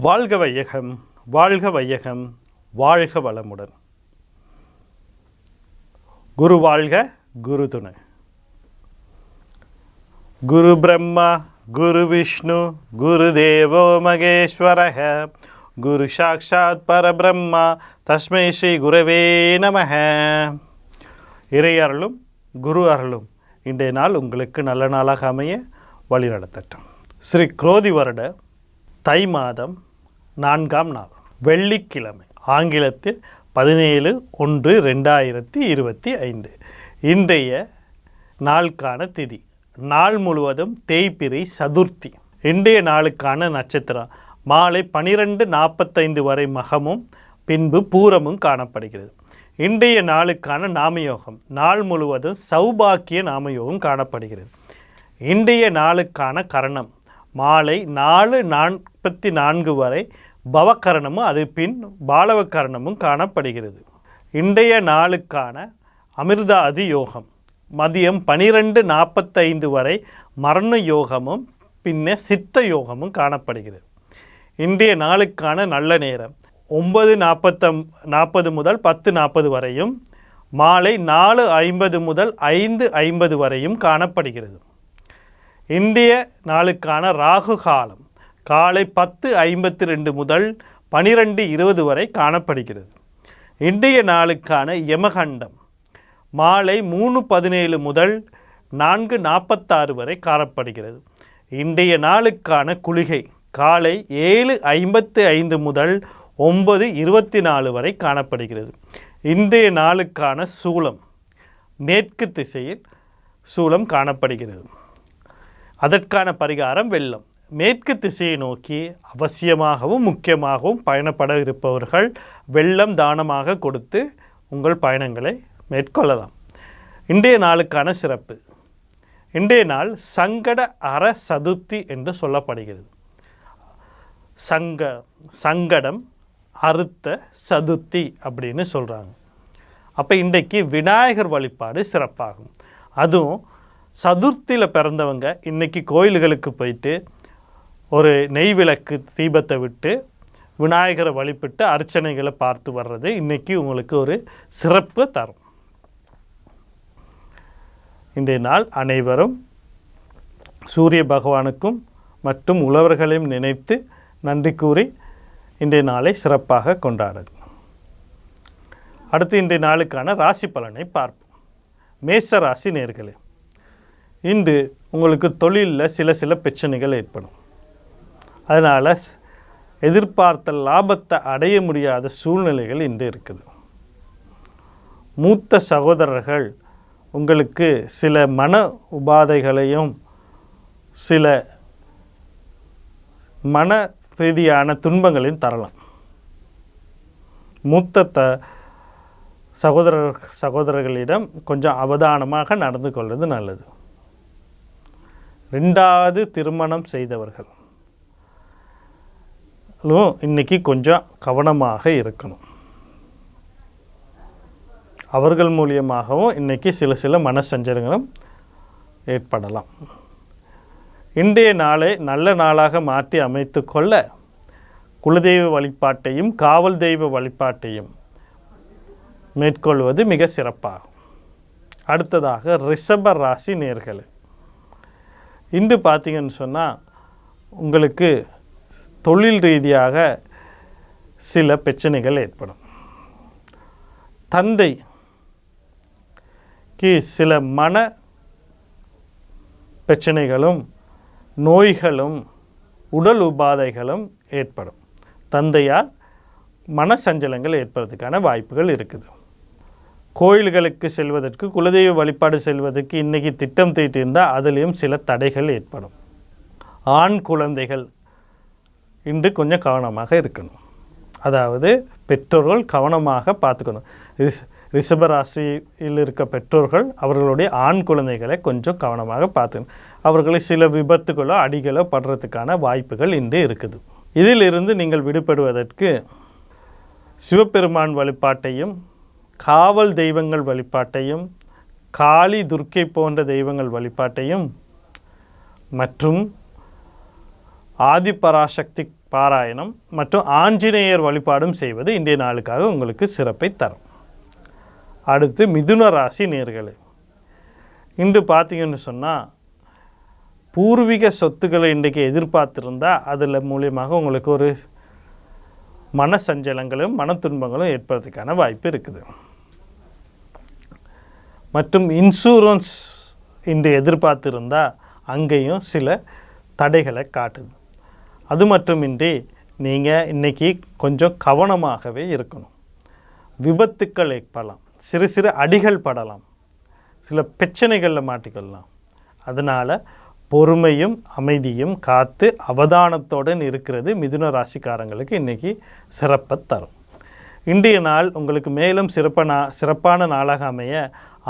வாழ்க வையகம் வாழ்க வையகம் வாழ்க வளமுடன். குரு வாழ்க குரு துணை. குரு பிரம்மா குரு விஷ்ணு குரு தேவோ மகேஸ்வரக குரு சாக்ஷாத் பரபிரம்மா தஸ்மை ஸ்ரீ குருவே நமக. இறை அருளும் குரு அருளும் இன்றைய நாள் உங்களுக்கு நல்ல நாளாக அமைய வழிநடத்தட்டும். ஸ்ரீ குரோதி வருட தை மாதம் நான்காம் நாள் வெள்ளிக்கிழமை ஆங்கிலத்தில் பதினேழு ஒன்று ரெண்டாயிரத்தி இருபத்தி ஐந்து. இன்றைய நாளுக்கான திதி நாள் முழுவதும் தேய்பிரை சதுர்த்தி. இன்றைய நாளுக்கான நட்சத்திரம் மாலை பனிரெண்டு நாற்பத்தைந்து வரை மகமும் பின்பு பூரமும் காணப்படுகிறது. இன்றைய நாளுக்கான நாமயோகம் நாள் முழுவதும் சௌபாக்கிய நாமயோகம் காணப்படுகிறது. இன்றைய நாளுக்கான கரணம் மாலை நாலு நாற்பத்தி நான்கு வரை பவகரணமும் அது பின் பாலவ கரணமும் காணப்படுகிறது. இன்றைய நாளுக்கான அமிர்தாதி யோகம். மதியம் பனிரெண்டு நாற்பத்தைந்து வரை மரண யோகமும் பின்ன சித்த யோகமும் காணப்படுகிறது. இன்றைய நாளுக்கான நல்ல நேரம் ஒன்பது நாற்பத்த நாற்பது முதல் பத்து நாற்பது வரையும் மாலை நாலு ஐம்பது முதல் ஐந்து ஐம்பது வரையும் காணப்படுகிறது. இந்திய நாளுக்கான ராகு காலம் காலை பத்து ஐம்பத்தி ரெண்டு முதல் பனிரெண்டு இருபது வரை காணப்படுகிறது. இன்றைய நாளுக்கான யமகண்டம் மாலை மூணு பதினேழு முதல் நான்கு நாற்பத்தாறு வரை காணப்படுகிறது. இன்றைய நாளுக்கான குளிகை காலை ஏழு ஐம்பத்து ஐந்து முதல் ஒன்பது இருபத்தி நாலு வரை காணப்படுகிறது. இன்றைய நாளுக்கான சூலம் மேற்கு திசையில் சூலம் காணப்படுகிறது. அதற்கான பரிகாரம் வெள்ளம். மேற்கு திசையை நோக்கி அவசியமாகவும் முக்கியமாகவும் பயணப்பட இருப்பவர்கள் வெள்ளம் தானமாக கொடுத்து உங்கள் பயணங்களை மேற்கொள்ளலாம். இன்றைய நாளுக்கான சிறப்பு. இன்றைய நாள் சங்கட அற சதுர்த்தி என்று சொல்லப்படுகிறது. சங்க சங்கடம் அறுத்த சதுர்த்தி அப்படின்னு சொல்கிறாங்க அப்போ இன்றைக்கு விநாயகர் வழிபாடு சிறப்பாகும். அதுவும் சதுர்த்தியில் பிறந்தவங்க இன்றைக்கி கோயில்களுக்கு போயிட்டு ஒரு நெய் விளக்கு தீபத்தை விட்டு விநாயகரை வழிபட்டு அர்ச்சனைகளை பார்த்து வர்றது இன்றைக்கி உங்களுக்கு ஒரு சிறப்பு தரும். இன்றைய நாள் அனைவரும் சூரிய பகவானுக்கும் மற்றும் உழவர்களையும் நினைத்து நன்றி கூறி இன்றைய நாளை சிறப்பாக கொண்டாடுங்க அடுத்து இன்றைய நாளுக்கான ராசி பலனை பார்ப்போம். மேச ராசி நேர்களே இன்று உங்களுக்கு தொழிலில் சில சில பிரச்சனைகள் ஏற்படும். அதனால் எதிர்பார்த்த லாபத்தை அடைய முடியாத சூழ்நிலைகள் இன்று இருக்குது. மூத்த சகோதரர்கள் உங்களுக்கு சில மன உபாதைகளையும் சில மன ரீதியான துன்பங்களையும் தரலாம். மூத்த த சகோதரர் சகோதரர்களிடம் கொஞ்சம் அவதானமாக நடந்து கொள்வது நல்லது. ரெண்டாவது திருமணம் செய்தவர்கள். இன்றைக்கி கொஞ்சம் கவனமாக இருக்கணும். அவர்கள் மூலியமாகவும் இன்றைக்கி சில சில மனசஞ்சலங்களும் ஏற்படலாம். இன்றைய நாளை நல்ல நாளாக மாற்றி அமைத்து கொள்ள குலதெய்வ வழிபாட்டையும் காவல் தெய்வ வழிபாட்டையும் மேற்கொள்வது மிக சிறப்பாகும். அடுத்ததாக ரிஷப ராசி நேர்கள். இன்று பார்த்தீங்கன்னு சொன்னால் உங்களுக்கு தொழில் ரீதியாக சில பிரச்சனைகள் ஏற்படும். தந்தை கி சில மன பிரச்சனைகளும் நோய்களும் உடல் உபாதைகளும் ஏற்படும். தந்தையால் மனசஞ்சலங்கள் ஏற்படுறதுக்கான வாய்ப்புகள் இருக்குது. கோயில்களுக்கு செல்வதற்கு குலதெய்வ வழிபாடு செல்வதற்கு இன்றைக்கி திட்டம் தீட்டியிருந்தால் அதுலேயும் சில தடைகள் ஏற்படும். ஆண் குழந்தைகள் இன்று கொஞ்சம் கவனமாக இருக்கணும். அதாவது பெற்றோர்கள் கவனமாக பார்த்துக்கணும். ரிஷ் ரிஷபராசியில் இருக்க பெற்றோர்கள் அவர்களுடைய ஆண் குழந்தைகளை கொஞ்சம் கவனமாக பார்த்துக்கணும். அவர்களை சில விபத்துகளோ அடிகளோ படுறதுக்கான வாய்ப்புகள் இன்று இருக்குது. இதிலிருந்து நீங்கள் விடுபடுவதற்கு சிவபெருமான் வழிபாட்டையும் காவல் தெய்வங்கள் வழிபாட்டையும் காளி துர்க்கை போன்ற தெய்வங்கள் வழிபாட்டையும் மற்றும் ஆதிபராசக்தி பாராயணம் மற்றும் ஆஞ்சநேயர் வழிபாடும் செய்வது இன்றைய நாளுக்காக உங்களுக்கு சிறப்பை தரும். அடுத்து மிதுன ராசி நேர்களே. இன்று பார்த்தீங்கன்னு சொன்னால் பூர்வீக சொத்துக்களை இன்றைக்கு எதிர்பார்த்துருந்தா அதில் மூலியமாக உங்களுக்கு ஒரு மன சஞ்சலங்களும் மன துன்பங்களும் ஏற்படுறதுக்கான வாய்ப்பு இருக்குது. மற்றும் இன்சூரன்ஸ் இன்று எதிர்பார்த்துருந்தா அங்கேயும் சில தடைகளை காட்டுது. அது மட்டுமின்றி நீங்கள் இன்றைக்கி கொஞ்சம் கவனமாகவே இருக்கணும். விபத்துக்கள் ஏற்படலாம். சிறு சிறு அடிகள் படலாம். சில பிரச்சனைகளில் மாட்டிக்கொள்ளலாம் அதனால் பொறுமையும் அமைதியும் காத்து அவதானத்துடன் இருக்கிறது மிதுன ராசிக்காரங்களுக்கு இன்றைக்கி சிறப்பை தரும். இன்றைய நாள் உங்களுக்கு மேலும் சிறப்பான சிறப்பான நாளாக அமைய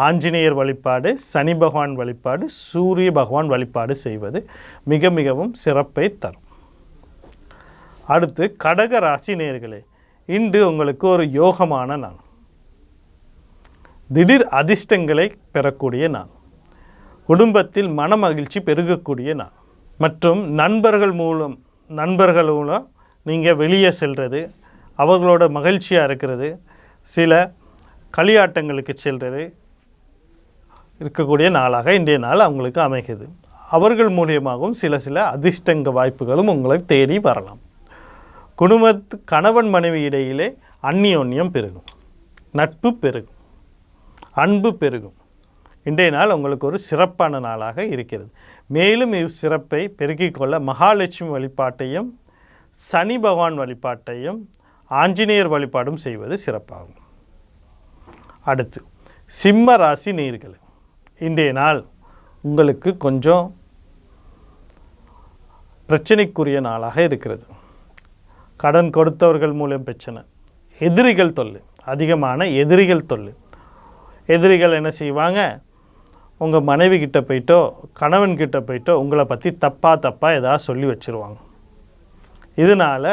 ஆஞ்சநேயர் வழிபாடு சனி பகவான் வழிபாடு சூரிய பகவான் வழிபாடு செய்வது மிக மிகவும் சிறப்பை தரும். அடுத்து கடக ராசி நேர்களே இன்று உங்களுக்கு ஒரு யோகமான நாள். திடீர் அதிர்ஷ்டங்களை பெறக்கூடிய நாள். குடும்பத்தில் மன மகிழ்ச்சி பெருகக்கூடிய நாள். மற்றும் நண்பர்கள் மூலம் நண்பர்கள் மூலம் நீங்கள் வெளியே செல்வது அவர்களோட மகிழ்ச்சியாக இருக்கிறது சில களியாட்டங்களுக்கு செல்வது இருக்கக்கூடிய நாளாக இன்றைய நாள் அவங்களுக்கு அமைகிறது. அவர்கள் மூலியமாகவும் சில சில அதிர்ஷ்டங்க வாய்ப்புகளும் உங்களை தேடி வரலாம். குடும்பத்து கணவன் மனைவி இடையிலே அந்நியோன்யம் பெருகும். நட்பு பெருகும். அன்பு பெருகும். இன்றைய நாள் உங்களுக்கு ஒரு சிறப்பான நாளாக இருக்கிறது. மேலும் இவ்சிறப்பை பெருக்கிக் கொள்ள மகாலட்சுமி வழிபாட்டையும் சனி பகவான் வழிபாட்டையும் ஆஞ்சநேயர் வழிபாடும் செய்வது சிறப்பாகும். அடுத்து சிம்ம ராசி நீர்கள் இன்றைய நாள் உங்களுக்கு கொஞ்சம் பிரச்சனைக்குரிய நாளாக இருக்கிறது. கடன் கொடுத்தவர்கள் மூலம் பிரச்சனை எதிரிகள் தொல்லை. அதிகமான எதிரிகள் தொல்லை. எதிரிகள் என்ன செய்வாங்க? உங்கள் மனைவி கிட்ட போயிட்டோ கணவன் கிட்ட போயிட்டோ உங்களை பற்றி தப்பாக தப்பாக ஏதாவது சொல்லி வச்சுருவாங்க. இதனால்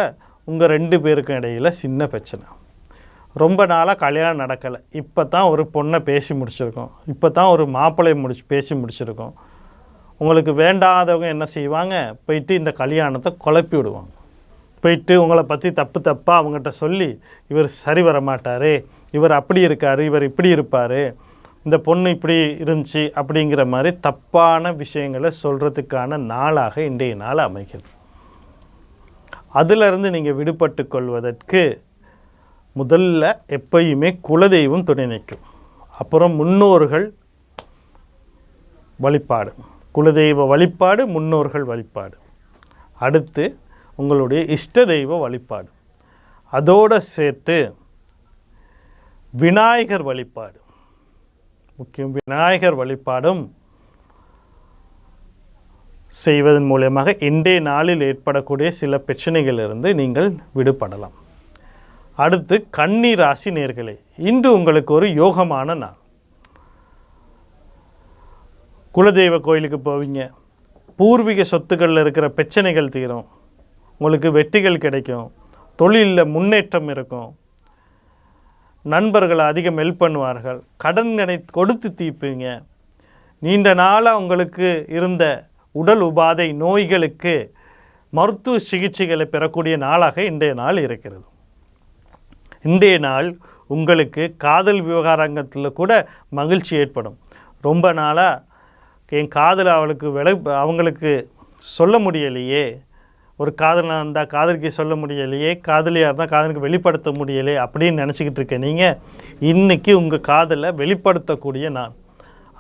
உங்கள் ரெண்டு பேருக்கும் இடையில் சின்ன பிரச்சனை. ரொம்ப நாளாக கல்யாணம் நடக்கலை. இப்போ தான் ஒரு பொண்ணை பேசி முடிச்சிருக்கோம். இப்போ தான் ஒரு மாப்பிள்ளையை முடிச்சு பேசி முடிச்சிருக்கோம். உங்களுக்கு வேண்டாதவங்க என்ன செய்வாங்க? போயிட்டு இந்த கல்யாணத்தை குழப்பி விடுவாங்க. போயிட்டு உங்களை பற்றி தப்பு தப்பாக அவங்ககிட்ட சொல்லி இவர் சரி வர மாட்டார். இவர் அப்படி இருக்கார் இவர் இப்படி இருப்பார். இந்த பொண்ணு இப்படி இருந்துச்சு அப்படிங்கிற மாதிரி தப்பான விஷயங்களை சொல்கிறதுக்கான நாளாக இன்றைய நாள் அமைகிறது. அதிலிருந்து நீங்கள் விடுபட்டு கொள்வதற்கு முதல்ல எப்பயுமே குலதெய்வம் துணை நிற்கும். அப்புறம் முன்னோர்கள் வழிபாடு. குலதெய்வ வழிபாடு முன்னோர்கள் வழிபாடு. அடுத்து உங்களுடைய இஷ்ட தெய்வ வழிபாடு. அதோடு சேர்த்து விநாயகர் வழிபாடு. முக்கியம் விநாயகர் வழிபாடும் செய்வதன் மூலயமாக இன்றைய நாளில் ஏற்படக்கூடிய சில பிரச்சனைகளிலிருந்து நீங்கள் விடுபடலாம். அடுத்து கன்னி ராசி நேர்களே இன்று உங்களுக்கு ஒரு யோகமான நாள். குலதெய்வ கோயிலுக்கு போவீங்க. பூர்வீக சொத்துக்களில் இருக்கிற பிரச்சனைகள் தீரும். உங்களுக்கு வெற்றிகள் கிடைக்கும். தொழிலில் முன்னேற்றம் இருக்கும். நண்பர்கள் அதிகம் ஹெல்ப் பண்ணுவார்கள். கடன்களை கொடுத்து தீர்ப்பீங்க. நீண்ட நாளாக உங்களுக்கு இருந்த உடல் உபாதை நோய்களுக்கு மருத்துவ சிகிச்சைகளை பெறக்கூடிய நாளாக இன்றைய நாள் இருக்கிறது. இன்றைய நாள் உங்களுக்கு காதல் விவகாரங்கத்தில் கூட மகிழ்ச்சி ஏற்படும். ரொம்ப நாளாக என் காதல் அவளுக்கு விளை அவங்களுக்கு சொல்ல முடியலையே. ஒரு காதலாக இருந்தால் காதலிக்கு சொல்ல முடியலையே காதலியாக இருந்தால் காதலுக்கு வெளிப்படுத்த முடியலையே அப்படின்னு நினச்சிக்கிட்டு இருக்கேன் நீங்கள் இன்றைக்கி உங்கள் காதலை வெளிப்படுத்தக்கூடிய நாள்.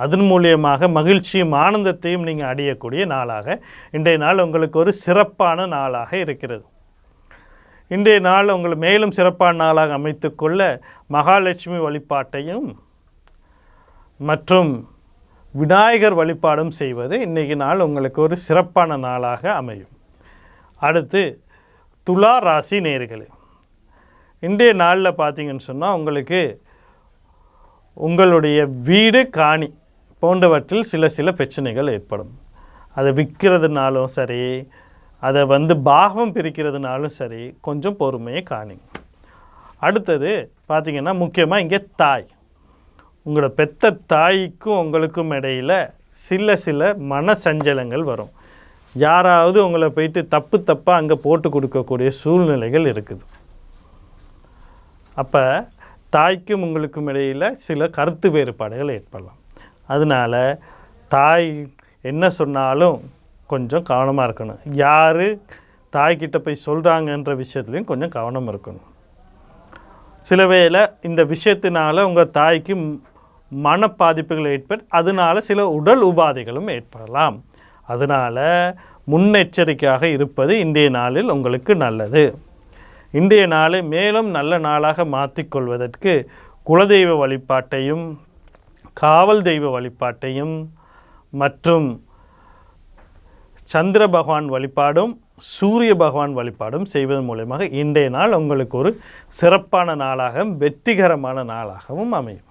அதன் மூலியமாக மகிழ்ச்சியும் ஆனந்தத்தையும் நீங்கள் அடையக்கூடிய நாளாக இன்றைய நாள் உங்களுக்கு ஒரு சிறப்பான நாளாக இருக்கிறது. இன்றைய நாள் உங்களை மேலும் சிறப்பான நாளாக அமைத்துக்கொள்ள மகாலட்சுமி வழிபாட்டையும் மற்றும் விநாயகர் வழிபாடும் செய்வது இன்றைக்கு நாள் உங்களுக்கு ஒரு சிறப்பான நாளாக அமையும். அடுத்து துலா ராசி நேர்களே. இன்றைய நாளில் பார்த்தீங்கன்னு சொன்னால் உங்களுக்கு உங்களுடைய வீடு காணி போன்றவற்றில் சில சில பிரச்சனைகள் ஏற்படும். அதை விற்கிறதுனாலும் சரி அதை வந்து பாகம் பிரிக்கிறதுனாலும் சரி கொஞ்சம் பொறுமையை காணி அடுத்தது பார்த்திங்கன்னா முக்கியமாக இங்கே தாய். உங்களோட பெத்த தாய்க்கும் உங்களுக்கும் இடையில் சில சில மன சஞ்சலங்கள் வரும். யாராவது உங்களை போயிட்டு தப்பு தப்பாக அங்கே போட்டு கொடுக்கக்கூடிய சூழ்நிலைகள் இருக்குது. அப்போ தாய்க்கும் உங்களுக்கும் இடையில் சில கருத்து வேறுபாடுகள் ஏற்படலாம். அதனால் தாய் என்ன சொன்னாலும் கொஞ்சம் கவனமாக இருக்கணும். யார் தாய்கிட்ட போய் சொல்கிறாங்கன்ற விஷயத்துலையும் கொஞ்சம் கவனம் இருக்கணும். சில வேளை இந்த விஷயத்தினால உங்கள் தாய்க்கு மன மனப்பாதிப்புகள் ஏற்பட்டு அதனால் சில உடல் உபாதைகளும் ஏற்படலாம். அதனால் முன்னெச்சரிக்கையாக இருப்பது இன்றைய நாளில் உங்களுக்கு நல்லது. இன்றைய நாளை மேலும் நல்ல நாளாக மாற்றிக்கொள்வதற்கு குலதெய்வ வழிபாட்டையும் காவல் தெய்வ வழிபாட்டையும் மற்றும் சந்திர பகவான் வழிபாடும் சூரிய பகவான் வழிபாடும் செய்வதன் மூலயமாக இன்றைய நாள் உங்களுக்கு ஒரு சிறப்பான நாளாகவும் வெற்றிகரமான நாளாகவும் அமையும்.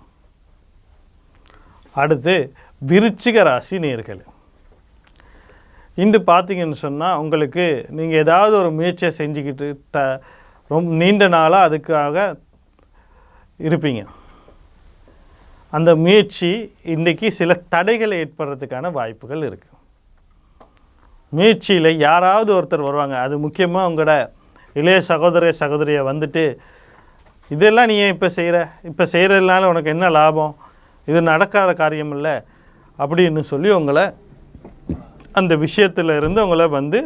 அடுத்து விருச்சிக ராசி நேர்கள். இன்று பார்த்தீங்கன்னு சொன்னால் உங்களுக்கு நீங்கள் ஏதாவது ஒரு முயற்சியை செஞ்சுக்கிட்டு த ரொம்ப நீண்ட நாளாக அதுக்காக இருப்பீங்க. அந்த முயற்சி இன்றைக்கி சில தடைகள் ஏற்படுறதுக்கான வாய்ப்புகள் இருக்குது முயற்சியில் யாராவது ஒருத்தர் வருவாங்க. அது முக்கியமாக உங்களோட இளைய சகோதர சகோதரியை வந்துட்டு இதெல்லாம் நீ ஏன் இப்போ செய்கிற இப்போ செய்கிறதுனால உனக்கு என்ன லாபம்? இது நடக்காத காரியம் இல்லை அப்படின்னு சொல்லி உங்களை அந்த விஷயத்துல இருந்து அவங்கள வந்து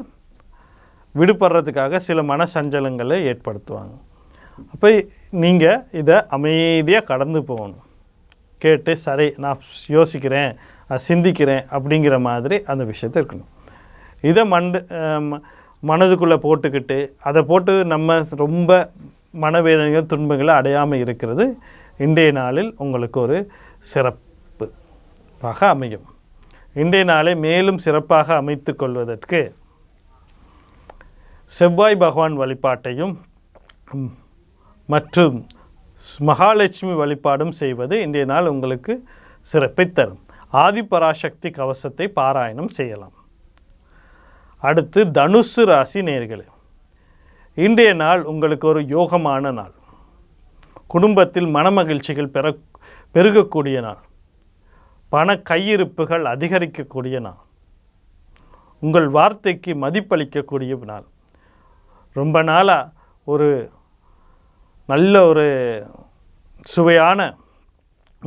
விடுபடுறதுக்காக சில மன சஞ்சலங்களை ஏற்படுத்துவாங்க. அப்போ நீங்கள் இதை அமைதியாக கடந்து போகணும். கேட்டு சரி நான் யோசிக்கிறேன் சிந்திக்கிறேன் அப்படிங்கிற மாதிரி அந்த விஷயத்த இருக்கணும். இதை மண்டு மனதுக்குள்ளே போட்டுக்கிட்டு அதை போட்டு நம்ம ரொம்ப மனவேதனைகள் துன்பங்களை அடையாமல் இருக்கிறது இன்றைய நாளில் உங்களுக்கு ஒரு சிறப்பாக அமையும். இன்றைய நாளை மேலும் சிறப்பாக அமைத்து கொள்வதற்கு செவ்வாய் பகவான் வழிபாட்டையும் மற்றும் ஸ்- மகாலட்சுமி வழிபாடும் செய்வது இன்றைய நாள் உங்களுக்கு சிறப்பை தரும். ஆதிபராசக்தி கவசத்தை பாராயணம் செய்யலாம். அடுத்து தனுசு ராசி நேர்களே இன்றைய நாள் உங்களுக்கு ஒரு யோகமான நாள். குடும்பத்தில் மனமகிழ்ச்சிகள் பெற பெருகக்கூடிய நாள். பண கையிருப்புகள் அதிகரிக்கக்கூடிய நாள். உங்கள் வார்த்தைக்கு மதிப்பளிக்கக்கூடிய நாள். ரொம்ப நாளாக ஒரு நல்ல ஒரு சுவையான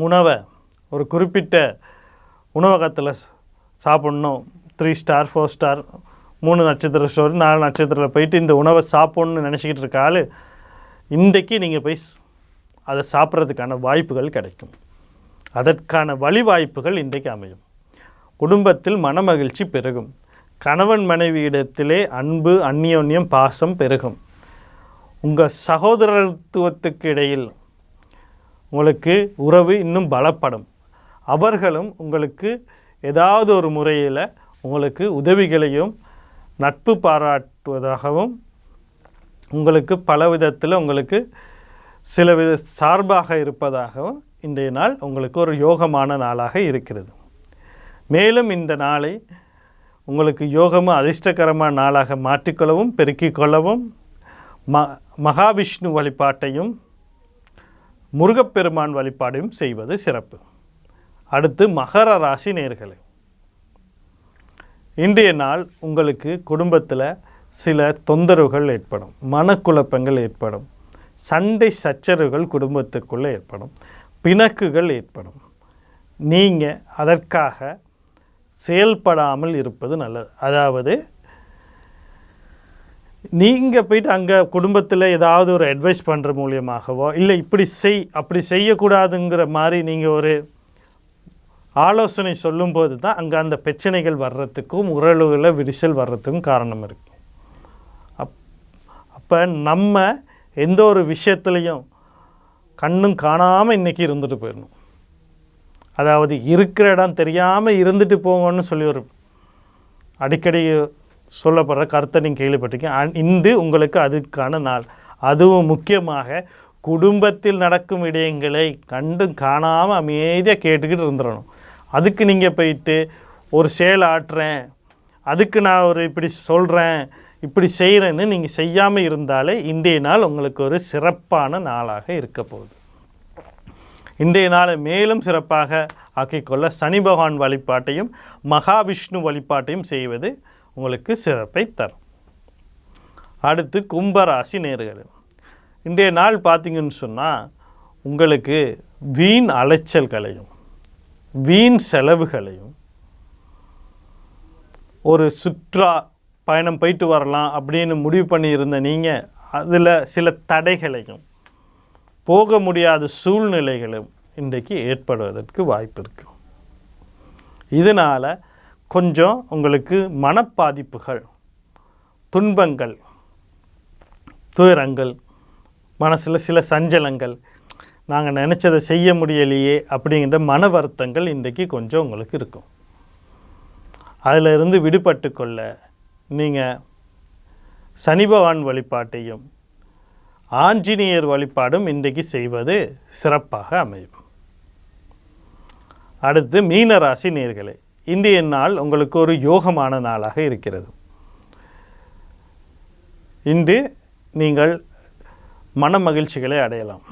உணவை ஒரு குறிப்பிட்ட உணவகத்தில் சாப்பிட்ணும். த்ரீ ஸ்டார் ஃபோர் ஸ்டார் மூணு நட்சத்திர ஸ்டோர் நாலு நட்சத்திரத்தில் போயிட்டு இந்த உணவை சாப்பிட்ணுன்னு நினச்சிக்கிட்டு இருக்க ஆள் இன்றைக்கி நீங்கள் போய் அதை சாப்பிட்றதுக்கான வாய்ப்புகள் கிடைக்கும். அதற்கான வழிவாய்ப்புகள் இன்றைக்கு அமையும். குடும்பத்தில் மனமகிழ்ச்சி பெருகும். கணவன் மனைவியிடத்திலே அன்பு அந்யோன்யம் பாசம் பெருகும். உங்கள் சகோதரத்துவத்துக்கு இடையில் உங்களுக்கு உறவு இன்னும் பலப்படும். அவர்களும் உங்களுக்கு ஏதாவது ஒரு முறையில் உங்களுக்கு உதவிகளையும் நட்பு பாராட்டுவதாகவும் உங்களுக்கு பல விதத்தில் உங்களுக்கு சில வித சார்பாக இருப்பதாகவும் இன்றைய நாள் உங்களுக்கு ஒரு யோகமான நாளாக இருக்கிறது. மேலும் இந்த நாளை உங்களுக்கு யோகமும் அதிர்ஷ்டகரமான நாளாக மாற்றிக்கொள்ளவும் பெருக்கிக் கொள்ளவும் ம மகாவிஷ்ணு வழிபாட்டையும் முருகப்பெருமான் வழிபாடையும் செய்வது சிறப்பு. அடுத்து மகர ராசி நேர்களே. இன்றைய நாள் உங்களுக்கு குடும்பத்தில் சில தொந்தரவுகள் ஏற்படும் மனக்குழப்பங்கள் ஏற்படும் சண்டை சச்சரவுகள் குடும்பத்துக்குள்ளே ஏற்படும். பிணக்குகள் ஏற்படும். நீங்கள் அதற்காக செயல்படாமல் இருப்பது நல்லது. அதாவது நீங்கள் போயிட்டு அங்கே குடும்பத்தில் ஏதாவது ஒரு அட்வைஸ் பண்ணுற மூலியமாகவோ இல்லை இப்படி செய் அப்படி செய்யக்கூடாதுங்கிற மாதிரி நீங்கள் ஒரு ஆலோசனை சொல்லும்போது தான் அங்கே அந்த பிரச்சனைகள் வர்றதுக்கும் உறவுகளை விரிசல் வர்றதுக்கும் காரணம் இருக்குது அப் அப்போ நம்ம எந்த ஒரு விஷயத்துலையும் கண்ணும் காணாமல் இன்றைக்கி இருந்துட்டு போயிடணும். அதாவது இருக்கிற இடம் தெரியாமல் இருந்துட்டு போங்கன்னு சொல்லி ஒரு அடிக்கடி சொல்லப்படுற கருத்தை நீங்கள் கேள்விப்பட்டிருக்கீங்க. இன்று உங்களுக்கு அதுக்கான நாள். அதுவும் முக்கியமாக குடும்பத்தில் நடக்கும் விடயங்களை கண்டும் காணாமல் அமைதியாக கேட்டுக்கிட்டு இருந்துடணும். அதுக்கு நீங்கள் போயிட்டு ஒரு செயல் ஆட்டுறேன் அதுக்கு நான் ஒரு இப்படி சொல்கிறேன் இப்படி செய்கிறேன்னு நீங்கள் செய்யாமல் இருந்தாலே இன்றைய நாள் உங்களுக்கு ஒரு சிறப்பான நாளாக இருக்க போகுது. இன்றைய நாளை மேலும் சிறப்பாக ஆக்கிக்கொள்ள சனி பகவான் வழிபாட்டையும் மகாவிஷ்ணு வழிபாட்டையும் செய்வது உங்களுக்கு சிறப்பை தரும். அடுத்து கும்பராசி நேர்கள் இன்றைய நாள் பார்த்தீங்கன்னு சொன்னால் உங்களுக்கு வீண் அலைச்சல்களையும் வீண் செலவுகளையும் ஒரு சுற்றுலா பயணம் போயிட்டு வரலாம் அப்படின்னு முடிவு பண்ணியிருந்த நீங்கள் அதில் சில தடைகளையும் போக முடியாத சூழ்நிலைகளும் இன்றைக்கு ஏற்படுவதற்கு வாய்ப்பு இருக்கு. இதனால் கொஞ்சம் உங்களுக்கு மனப்பாதிப்புகள் துன்பங்கள் துயரங்கள் மனசில் சில சஞ்சலங்கள் நாங்கள் நினச்சதை செய்ய முடியலையே அப்படிங்கிற மன வருத்தங்கள் இன்றைக்கு கொஞ்சம் உங்களுக்கு இருக்கும். அதில் இருந்து விடுபட்டு கொள்ள நீங்கள் சனிபவான் வழிபாட்டையும் ஆஞ்சநேயர் வழிபாடும் இன்றைக்கு செய்வது சிறப்பாக அமையும். அடுத்து மீனராசி நேர்களே இன்றைய நாள் உங்களுக்கு ஒரு யோகமான நாளாக இருக்கிறது. இன்று நீங்கள் மன மகிழ்ச்சிகளை அடையலாம்.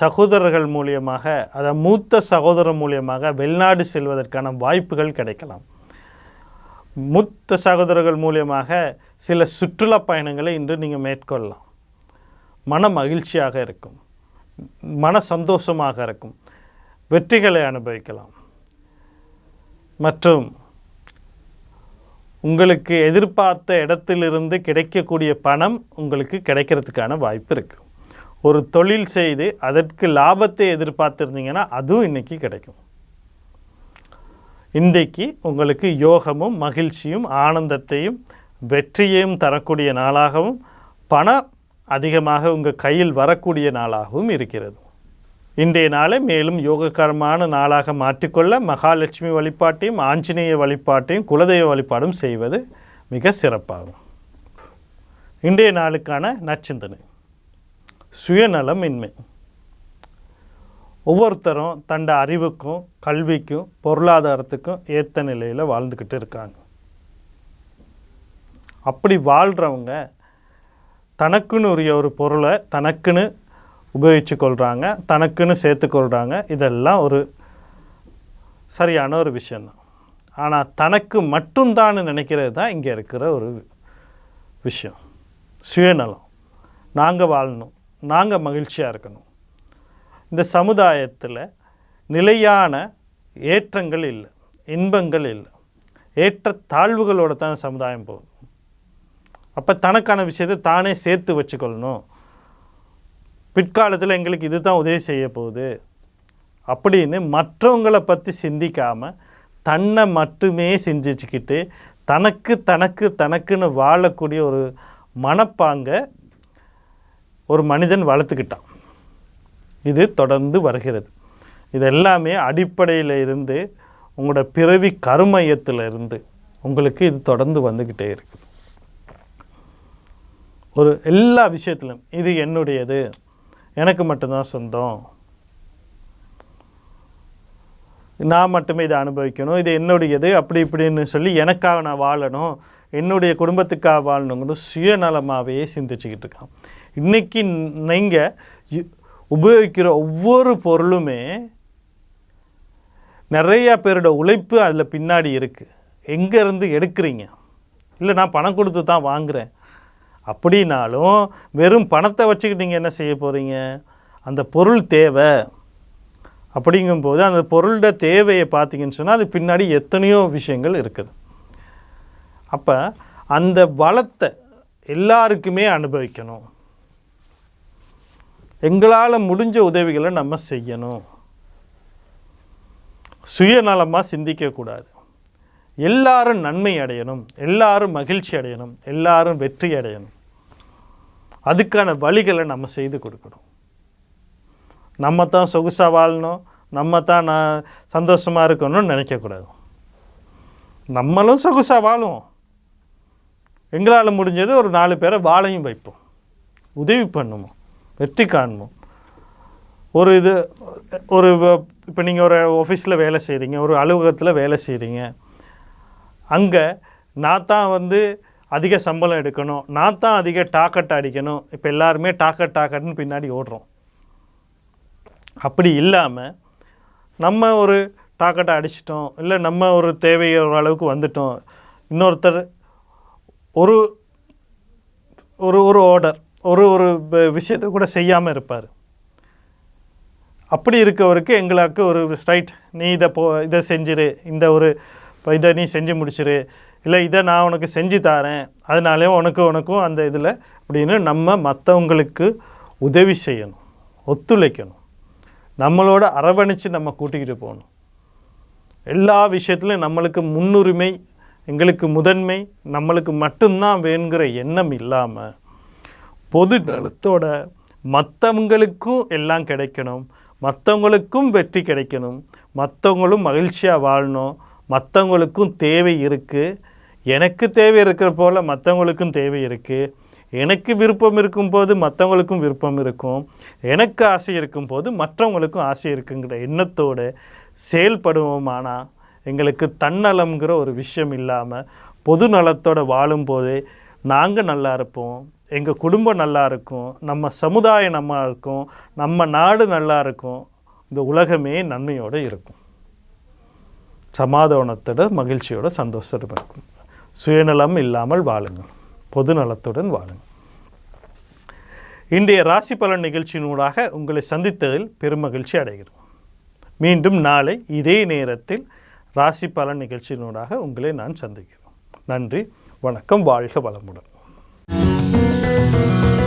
சகோதரர்கள் மூலியமாக அதாவது மூத்த சகோதரர் மூலியமாக வெளிநாடு செல்வதற்கான வாய்ப்புகள் கிடைக்கலாம். மூத்த சகோதரர்கள் மூலியமாக சில சுற்றுலா பயணங்களை இன்று நீங்கள் மேற்கொள்ளலாம். மன மகிழ்ச்சியாக இருக்கும். மன சந்தோஷமாக இருக்கும். வெற்றிகளை அனுபவிக்கலாம். மற்றும் உங்களுக்கு எதிர்பார்த்த இடத்திலிருந்து கிடைக்கக்கூடிய பணம் உங்களுக்கு கிடைக்கிறதுக்கான வாய்ப்பு இருக்குது ஒரு தொழில் செய்து அதற்கு லாபத்தை எதிர்பார்த்துருந்தீங்கன்னா அதுவும் இன்றைக்கி கிடைக்கும். இன்றைக்கு உங்களுக்கு யோகமும் மகிழ்ச்சியும் ஆனந்தத்தையும் வெற்றியையும் தரக்கூடிய நாளாகவும் பணம் அதிகமாக உங்கள் கையில் வரக்கூடிய நாளாகவும் இருக்கிறது. இன்றைய நாளை மேலும் யோககரமான நாளாக மாற்றிக்கொள்ள மகாலட்சுமி வழிபாட்டையும் ஆஞ்சநேய வழிபாட்டையும் குலதெய்வ வழிபாடும் செய்வது மிக சிறப்பாகும். இன்றைய நாளுக்கான நச்சிந்தனை சுயநலம் இன்மை ஒவ்வொருத்தரும் தண்ட அறிவுக்கும் கல்விக்கும் பொருளாதாரத்துக்கும் ஏற்ற நிலையில் வாழ்ந்துக்கிட்டு இருக்காங்க. அப்படி வாழ்கிறவங்க தனக்குன்னு உரிய ஒரு பொருளை தனக்குன்னு உபயோகித்து கொள்கிறாங்க தனக்குன்னு சேர்த்துக்கொள்கிறாங்க இதெல்லாம் ஒரு சரியான ஒரு விஷயந்தான் ஆனால் தனக்கு மட்டும்தான் நினைக்கிறது தான் இங்கே இருக்கிற ஒரு விஷயம். சுயநலம். நாங்கள் வாழணும். நாங்கள் மகிழ்ச்சியாக இருக்கணும். இந்த சமுதாயத்தில் நிலையான ஏற்றங்கள் இல்லை இன்பங்கள் இல்லை. ஏற்ற தாழ்வுகளோட தான் சமுதாயம் போகுது. அப்போ தனக்கான விஷயத்தை தானே சேர்த்து வச்சுக்கொள்ளணும். பிற்காலத்தில் எங்களுக்கு இது தான் உதவி செய்ய போகுது. அப்படின்னு மற்றவங்களை பற்றி சிந்திக்காமல் தன்னை மட்டுமே சிந்திச்சுக்கிட்டு தனக்கு தனக்கு தனக்குன்னு வாழக்கூடிய ஒரு மனப்பாங்க ஒரு மனிதன் வளர்த்துக்கிட்டான். இது தொடர்ந்து வருகிறது. இது எல்லாமே அடிப்படையில் இருந்து உங்களோட பிறவி கருமையத்தில் இருந்து உங்களுக்கு இது தொடர்ந்து வந்துக்கிட்டே இருக்குது ஒரு எல்லா விஷயத்திலும் இது என்னுடையது. எனக்கு மட்டும்தான் சொந்தம். நான் மட்டுமே இதை அனுபவிக்கணும். இது என்னுடையது அப்படி இப்படின்னு சொல்லி எனக்காக நான் வாழணும். என்னுடைய குடும்பத்துக்காக வாழணுங்கன்னு சுயநலமாகவே சிந்திச்சுக்கிட்டு இருக்கான். இன்றைக்கி நீங்கள் உபயோகிக்கிற ஒவ்வொரு பொருளுமே நிறையா பேரோட உழைப்பு அதில் பின்னாடி இருக்குது எங்கேருந்து எடுக்கிறீங்க? இல்லை நான் பணம் கொடுத்து தான் வாங்குகிறேன் அப்படின்னாலும் வெறும் பணத்தை வச்சுக்கிட்டு நீங்கள் என்ன செய்ய போகிறீங்க அந்த பொருள் தேவை. அப்படிங்கும்போது அந்த பொருளோட தேவையை பார்த்தீங்கன்னு சொன்னால் அது பின்னாடி எத்தனையோ விஷயங்கள் இருக்குது. அப்போ அந்த வளத்தை எல்லாருக்குமே அனுபவிக்கணும். எங்களால் முடிஞ்ச உதவிகளை நம்ம செய்யணும். சுயநலமாக சிந்திக்கக்கூடாது எல்லாரும் நன்மை அடையணும். எல்லாரும் மகிழ்ச்சி அடையணும். எல்லாரும் வெற்றி அடையணும். அதுக்கான வழிகளை நம்ம செய்து கொடுக்கணும். நம்ம தான் சொகுசாக வாழணும். நம்ம தான் நான் சந்தோஷமாக இருக்கணும்னு நினைக்கக்கூடாது. நம்மளும் சொகுசாக வாழுவோம். எங்களால் முடிஞ்சது ஒரு நாலு பேரை வாழையும் வைப்போம். உதவி பண்ணுவோம். வெற்றி காணுவோம் ஒரு இது ஒரு இப்போ நீங்கள் ஒரு ஆஃபீஸில் வேலை செய்கிறீங்க ஒரு அலுவலகத்தில் வேலை செய்கிறீங்க அங்கே நான் தான் வந்து அதிக சம்பளம் எடுக்கணும் நான் தான் அதிக டாக்கெட் அடிக்கணும் இப்போ எல்லாருமே டாக்கெட் டாக்கெட்னு பின்னாடி ஓடுறோம். அப்படி இல்லாமல் நம்ம ஒரு டாக்கெட்டை அடிச்சிட்டோம் இல்லை நம்ம ஒரு தேவை ஓரளவுக்கு வந்துட்டோம் இன்னொருத்தர் ஒரு ஒரு ஒரு ஆர்டர் ஒரு ஒரு விஷயத்தை கூட செய்யாமல் இருப்பார். அப்படி இருக்கவருக்கு எங்களுக்கு ஒரு ஸ்ட்ரைட் நீ இதை போ இதை செஞ்சிரு இந்த ஒரு இப்போ இதை நீ செஞ்சு முடிச்சிரு இல்லை இதை நான் உனக்கு செஞ்சு தரேன் அதனாலே உனக்கு உனக்கும் அந்த இதில் அப்படின்னு நம்ம மற்றவங்களுக்கு உதவி செய்யணும் ஒத்துழைக்கணும். நம்மளோட அரவணைச்சு நம்ம கூட்டிக்கிட்டு போகணும். எல்லா விஷயத்துலையும் நம்மளுக்கு முன்னுரிமை எங்களுக்கு முதன்மை நம்மளுக்கு மட்டும்தான் வேணுங்கிற எண்ணம் இல்லாமல் பொது நலத்தோட மற்றவங்களுக்கும் எல்லாம் கிடைக்கணும். மற்றவங்களுக்கும் வெற்றி கிடைக்கணும். மற்றவங்களும் மகிழ்ச்சியாக வாழணும். மற்றவங்களுக்கும் தேவை இருக்குது எனக்கு தேவை இருக்கிற போல் மற்றவங்களுக்கும் தேவை இருக்குது எனக்கு விருப்பம் இருக்கும்போது மற்றவங்களுக்கும் விருப்பம் இருக்கும். எனக்கு ஆசை இருக்கும்போது மற்றவங்களுக்கும் ஆசை இருக்குங்கிற எண்ணத்தோடு செயல்படுவோமானா எங்களுக்கு தன்னலம்ங்கிற ஒரு விஷயம் இல்லாமல் பொது நலத்தோடு வாழும்போது நாங்கள் நல்லா இருப்போம். எங்கள் குடும்பம் நல்லா இருக்கும் நம்ம சமுதாயம் நம்மா இருக்கும் நம்ம நாடு நல்லா இருக்கும். இந்த உலகமே நன்மையோடு இருக்கும். சமாதானத்தோட மகிழ்ச்சியோட சந்தோஷத்தோடு இருக்கும். சுயநலம் இல்லாமல் வாழுங்கள். பொது நலத்துடன் வாழுங்கள். இன்றைய ராசி பலன் நிகழ்ச்சியினூடாக உங்களை சந்தித்ததில் பெருமகிழ்ச்சி அடைகிறோம். மீண்டும் நாளை இதே நேரத்தில் ராசி பலன் நிகழ்ச்சியினூடாக உங்களை நான் சந்திக்கிறோம். நன்றி வணக்கம் வாழ்க வளமுடன். Música